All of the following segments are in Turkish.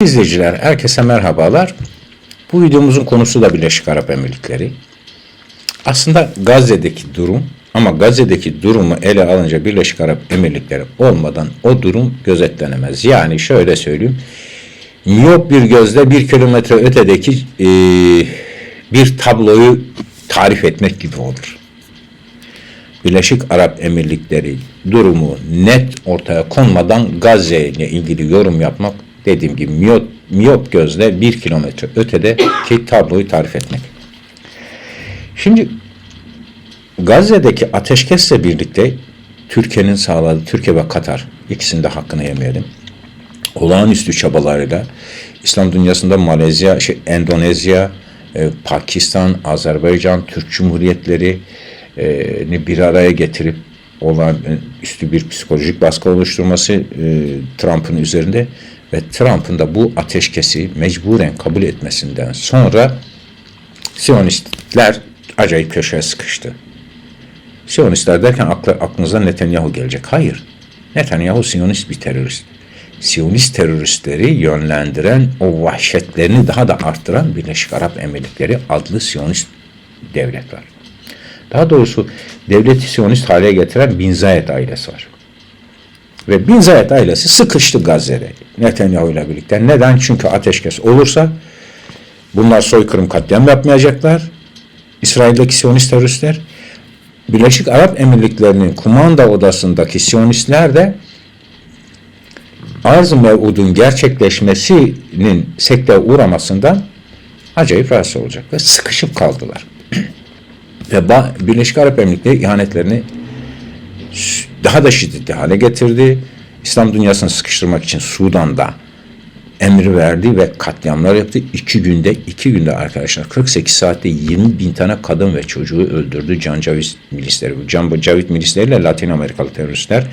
İzleyiciler, herkese merhabalar. Bu videomuzun konusu da Birleşik Arap Emirlikleri. Aslında Gazze'deki durum ama Gazze'deki durumu ele alınca Birleşik Arap Emirlikleri olmadan o durum gözetlenemez. Yani şöyle söyleyeyim. Miyop bir gözle bir kilometre ötedeki e, bir tabloyu tarif etmek gibi olur. Birleşik Arap Emirlikleri durumu net ortaya konmadan Gazze ile ilgili yorum yapmak dediğim gibi miyop, miyop gözle bir kilometre ötedeki tabloyu tarif etmek. Şimdi Gazze'deki ateşkesle birlikte Türkiye'nin sağladığı, Türkiye ve Katar ikisinin de hakkını yemeyelim. Olağanüstü çabalarıyla İslam dünyasında Malezya, şey, Endonezya, e, Pakistan, Azerbaycan, Türk Cumhuriyetleri e, bir araya getirip olan e, üstü bir psikolojik baskı oluşturması e, Trump'ın üzerinde ve Trump'ın da bu ateşkesi mecburen kabul etmesinden sonra Siyonistler acayip köşeye sıkıştı. Siyonistler derken aklı, aklınıza Netanyahu gelecek. Hayır. Netanyahu Siyonist bir terörist. Siyonist teröristleri yönlendiren, o vahşetlerini daha da arttıran Birleşik Arap Emirlikleri adlı Siyonist devlet var. Daha doğrusu devleti Siyonist hale getiren Bin Zayed ailesi var. Ve Bin Zayed ailesi sıkıştı Gazze'de Netanyahu ile birlikte. Neden? Çünkü ateşkes olursa bunlar soykırım katliam yapmayacaklar. İsrail'deki Siyonist teröristler Birleşik Arap Emirlikleri'nin kumanda odasındaki Siyonistler de arz-ı mevudun gerçekleşmesinin sekteye uğramasından acayip rahatsız olacak ve sıkışıp kaldılar. ve Birleşik Arap Emirlikleri ihanetlerini daha da şiddetli hale getirdi. İslam dünyasını sıkıştırmak için Sudan'da emir verdi ve katliamlar yaptı. İki günde, iki günde arkadaşlar 48 saatte 20 bin tane kadın ve çocuğu öldürdü Can Cavit milisleri. Can Cavit milisleriyle Latin Amerikalı teröristler.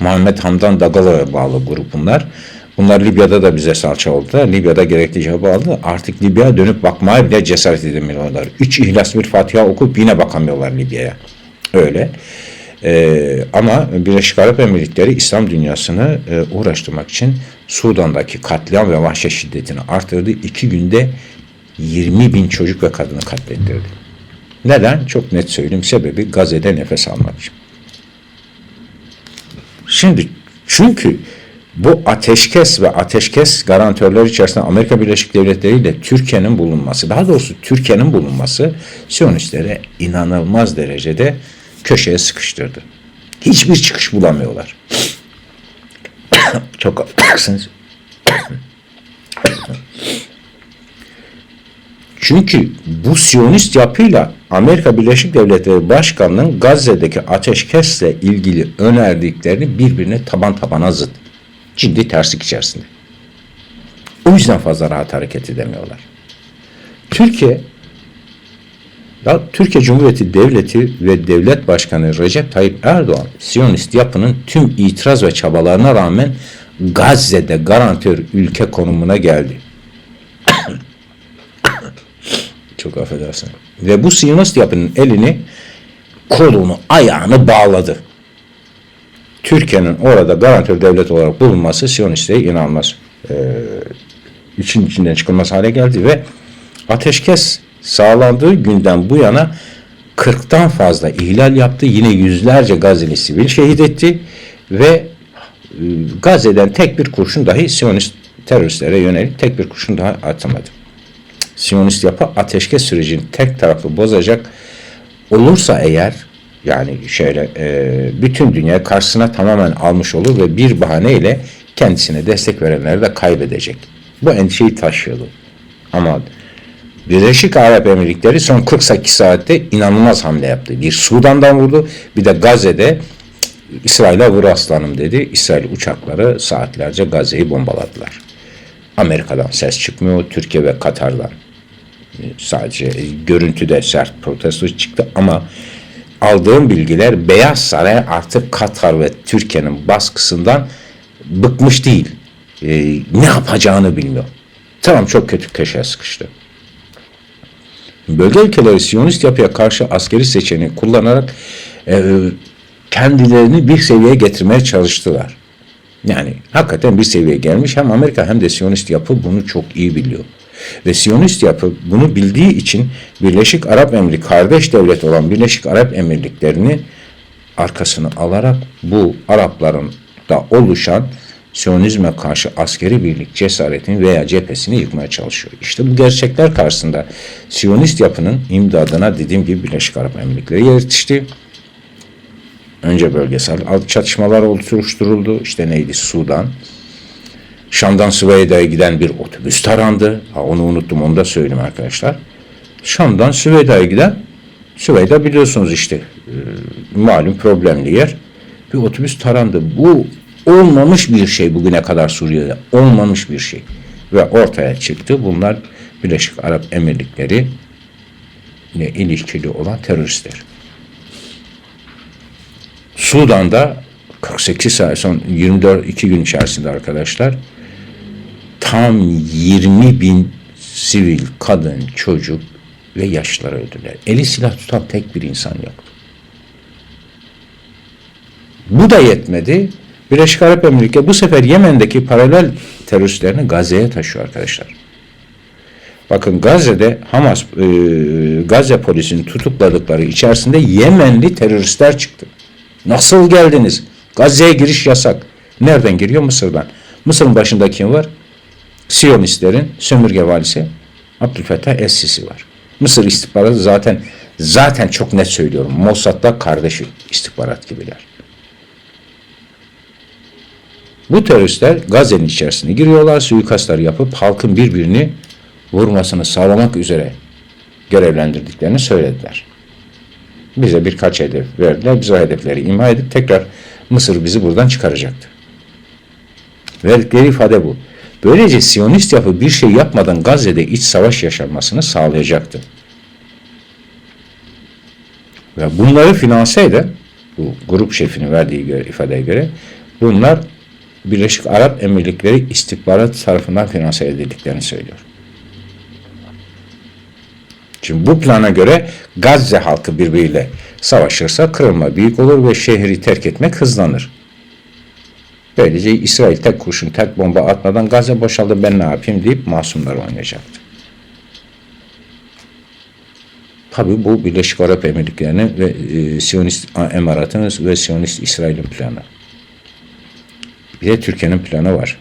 Muhammed Hamdan Dagala'ya bağlı grup bunlar. Bunlar Libya'da da bize salça oldular. Libya'da gerekli cevabı aldı. Artık Libya'ya dönüp bakmaya bile cesaret edemiyorlar. Üç ihlas bir Fatiha okup yine bakamıyorlar Libya'ya. Öyle. Ee, ama Birleşik Arap Emirlikleri İslam dünyasını e, uğraştırmak için Sudan'daki katliam ve vahşet şiddetini artırdı. İki günde 20 bin çocuk ve kadını katlettirdi. Neden? Çok net söyleyeyim. Sebebi Gazze'de nefes almak için. Şimdi çünkü bu ateşkes ve ateşkes garantörleri içerisinde Amerika Birleşik Devletleri ile Türkiye'nin bulunması, daha doğrusu Türkiye'nin bulunması Siyonistlere inanılmaz derecede köşeye sıkıştırdı. Hiçbir çıkış bulamıyorlar. Çok affedersiniz. Çünkü bu Siyonist yapıyla Amerika Birleşik Devletleri Başkanı'nın Gazze'deki ateşkesle ilgili önerdiklerini birbirine taban tabana zıt. Ciddi terslik içerisinde. O yüzden fazla rahat hareket edemiyorlar. Türkiye ya, Türkiye Cumhuriyeti Devleti ve Devlet Başkanı Recep Tayyip Erdoğan, Siyonist yapının tüm itiraz ve çabalarına rağmen Gazze'de garantör ülke konumuna geldi. Çok affedersin. Ve bu Siyonist yapının elini, kolunu, ayağını bağladı. Türkiye'nin orada garantör devlet olarak bulunması Siyonist'e inanılmaz e, için içinden çıkılmaz hale geldi ve ateşkes sağlandığı günden bu yana 40'tan fazla ihlal yaptı. Yine yüzlerce Gazze'li sivil şehit etti ve e, Gazze'den tek bir kurşun dahi Siyonist teröristlere yönelik tek bir kurşun daha atamadı. Siyonist yapı ateşkes sürecini tek taraflı bozacak olursa eğer yani şöyle e, bütün dünya karşısına tamamen almış olur ve bir bahaneyle kendisine destek verenleri de kaybedecek. Bu endişeyi taşıyordu. Ama Birleşik Arap Emirlikleri son 48 saatte inanılmaz hamle yaptı. Bir Sudan'dan vurdu, bir de Gazze'de İsrail'e vur aslanım dedi. İsrail uçakları saatlerce Gazze'yi bombaladılar. Amerika'dan ses çıkmıyor, Türkiye ve Katar'dan sadece görüntüde sert protesto çıktı ama aldığım bilgiler Beyaz Saray artık Katar ve Türkiye'nin baskısından bıkmış değil. Ee, ne yapacağını bilmiyor. Tamam çok kötü köşeye sıkıştı. Bölge ülkeleri Siyonist yapıya karşı askeri seçeneği kullanarak e, kendilerini bir seviyeye getirmeye çalıştılar. Yani hakikaten bir seviyeye gelmiş. Hem Amerika hem de Siyonist yapı bunu çok iyi biliyor. Ve Siyonist yapı bunu bildiği için Birleşik Arap Emirlikleri, kardeş devlet olan Birleşik Arap Emirlikleri'ni arkasını alarak bu Arapların da oluşan Siyonizme karşı askeri birlik cesaretini veya cephesini yıkmaya çalışıyor. İşte bu gerçekler karşısında Siyonist yapının imdadına dediğim gibi Birleşik Arap Emirlikleri yetişti. Önce bölgesel çatışmalar oluşturuldu. İşte neydi? Sudan. Şam'dan Süveyda'ya giden bir otobüs tarandı. Ha, onu unuttum onu da söyleyeyim arkadaşlar. Şam'dan Süveyda'ya giden Süveyda biliyorsunuz işte e, malum problemli yer. Bir otobüs tarandı. Bu olmamış bir şey bugüne kadar Suriye'de. Olmamış bir şey. Ve ortaya çıktı. Bunlar Birleşik Arap Emirlikleri ile ilişkili olan teröristler. Sudan'da 48 saat son 24 2 gün içerisinde arkadaşlar tam 20 bin sivil kadın, çocuk ve yaşlılar öldüler. Eli silah tutan tek bir insan yoktu. Bu da yetmedi. Birleşik Arap Emirlikleri bu sefer Yemen'deki paralel teröristlerini Gazze'ye taşıyor arkadaşlar. Bakın Gazze'de Hamas, e, Gazze polisinin tutukladıkları içerisinde Yemenli teröristler çıktı. Nasıl geldiniz? Gazze'ye giriş yasak. Nereden giriyor? Mısır'dan. Mısır'ın başında kim var? Siyonistlerin sömürge valisi Abdülfettah Es-Sisi var. Mısır istihbaratı zaten zaten çok net söylüyorum. Mossad'da kardeşi istihbarat gibiler. Bu teröristler Gazze'nin içerisine giriyorlar, suikastlar yapıp halkın birbirini vurmasını sağlamak üzere görevlendirdiklerini söylediler. Bize birkaç hedef verdiler. Biz o hedefleri imha edip tekrar Mısır bizi buradan çıkaracaktı. Verdikleri ifade bu. Böylece Siyonist yapı bir şey yapmadan Gazze'de iç savaş yaşanmasını sağlayacaktı. Ve bunları finanse eden, bu grup şefinin verdiği ifadeye göre, bunlar Birleşik Arap Emirlikleri istihbarat tarafından finanse edildiklerini söylüyor. Şimdi bu plana göre Gazze halkı birbiriyle savaşırsa kırılma büyük olur ve şehri terk etmek hızlanır. Böylece İsrail tek kurşun, tek bomba atmadan Gazze boşaldı ben ne yapayım deyip masumlar oynayacaktı. Tabi bu Birleşik Arap Emirlikleri'nin ve e, Siyonist Emirat'ın ve Siyonist İsrail'in planı. Bir de Türkiye'nin planı var.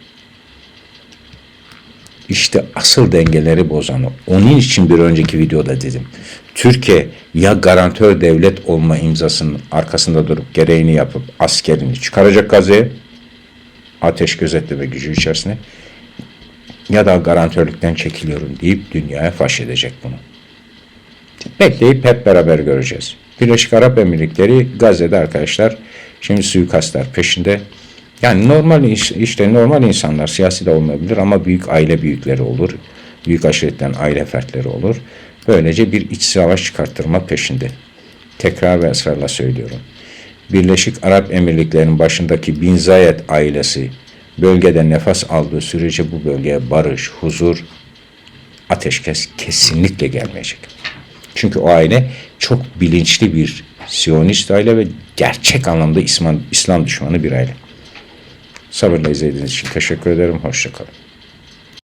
İşte asıl dengeleri bozanı. Onun için bir önceki videoda dedim. Türkiye ya garantör devlet olma imzasının arkasında durup gereğini yapıp askerini çıkaracak Gazze'ye ateş gözetleme gücü içerisine ya da garantörlükten çekiliyorum deyip dünyaya faş edecek bunu. Bekleyip hep beraber göreceğiz. Birleşik Arap Emirlikleri Gazze'de arkadaşlar şimdi suikastlar peşinde. Yani normal iş, işte normal insanlar siyasi de olmayabilir ama büyük aile büyükleri olur. Büyük aşiretten aile fertleri olur. Böylece bir iç savaş çıkarttırma peşinde. Tekrar ve ısrarla söylüyorum. Birleşik Arap Emirlikleri'nin başındaki Bin Zayed ailesi bölgede nefes aldığı sürece bu bölgeye barış, huzur, ateşkes kesinlikle gelmeyecek. Çünkü o aile çok bilinçli bir Siyonist aile ve gerçek anlamda İslam, İslam düşmanı bir aile. Sabırla izlediğiniz için teşekkür ederim. Hoşçakalın.